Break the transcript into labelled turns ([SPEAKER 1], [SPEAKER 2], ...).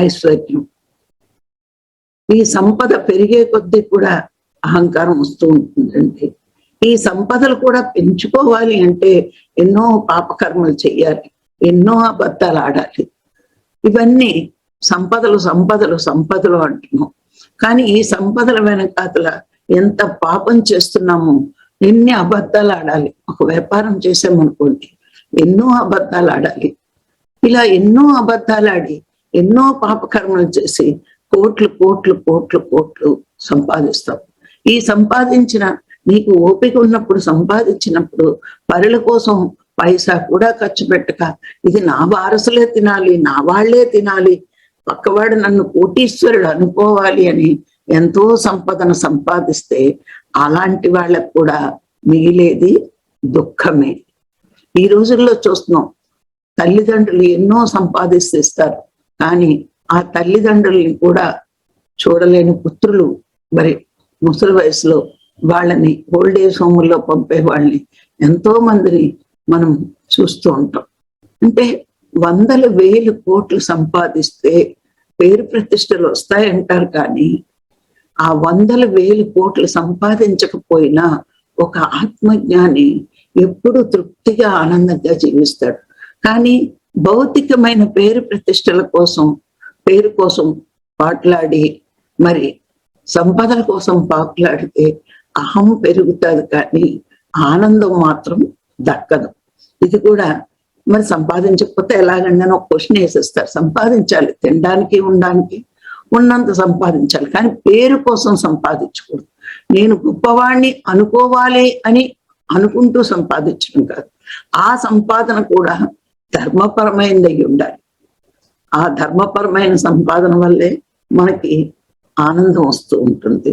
[SPEAKER 1] ఐశ్వర్యం. ఈ సంపద పెరిగే కొద్దీ కూడా అహంకారం వస్తూ ఉంటుందండి. ఈ సంపదలు కూడా పెంచుకోవాలి అంటే ఎన్నో పాపకర్మలు చెయ్యాలి ఎన్నో అబద్ధాలు ఆడాలి. ఇవన్నీ సంపదలు సంపదలు సంపదలు అంటున్నాం. కానీ ఈ సంపదల వెనకాతల ఎంత పాపం చేస్తున్నామో ఎన్ని అబద్ధాలు ఆడాలి. ఒక వ్యాపారం చేసామనుకోండి ఎన్నో అబద్ధాలు ఆడాలి. ఇలా ఎన్నో అబద్ధాలు ఆడి ఎన్నో పాపకర్మలు చేసి కోట్లు కోట్లు కోట్లు కోట్లు సంపాదిస్తావు. ఈ సంపాదించిన నీకు ఓపిక ఉన్నప్పుడు సంపాదించినప్పుడు పరుల కోసం పైసా కూడా ఖర్చు పెట్టక ఇది నా వారసులే తినాలి నా వాళ్ళే తినాలి పక్కవాడు నన్ను కోటీశ్వరుడు అనుకోవాలి అని ఎంతో సంపదను సంపాదిస్తే అలాంటి వాళ్ళకు కూడా మిగిలేది దుఃఖమే. ఈ రోజుల్లో చూస్తున్నాం తల్లిదండ్రులు ఎన్నో సంపాదిస్తారు కానీ ఆ తల్లిదండ్రుల్ని కూడా చూడలేని పుత్రులు మరి ముసలి వయసులో వాళ్ళని ఓల్డ్ ఏజ్ హోముల్లో పంపే వాళ్ళని ఎంతో మందిని మనం చూస్తూ ఉంటాం. అంటే వందల వేలు కోట్లు సంపాదిస్తే పేరు ప్రతిష్టలు వస్తాయంటారు కానీ ఆ వందల వేలు కోట్లు సంపాదించకపోయినా ఒక ఆత్మజ్ఞాని ఎప్పుడు తృప్తిగా ఆనందంగా జీవిస్తాడు. కానీ భౌతికమైన పేరు ప్రతిష్టల కోసం పేరు కోసం పాటలాడి మరి సంపదల కోసం పాటలాడితే అహం పెరుగుతుంది కానీ ఆనందం మాత్రం దక్కదు. ఇది కూడా మరి సంపాదించకపోతే ఎలాగండి అని ఒక క్వశ్చన్ వేసేస్తారు. సంపాదించాలి తినడానికి ఉండడానికి ఉన్నంత సంపాదించాలి కానీ పేరు కోసం సంపాదించకూడదు. నేను గొప్పవాణ్ణి అనుకోవాలి అని అనుకుంటూ సంపాదించడం కాదు. ఆ సంపాదన కూడా ధర్మపరమైనది ఉండాలి. ఆ ధర్మపరమైన సంపాదన వల్లే మనకి ఆనందం వస్తూ ఉంటుంది.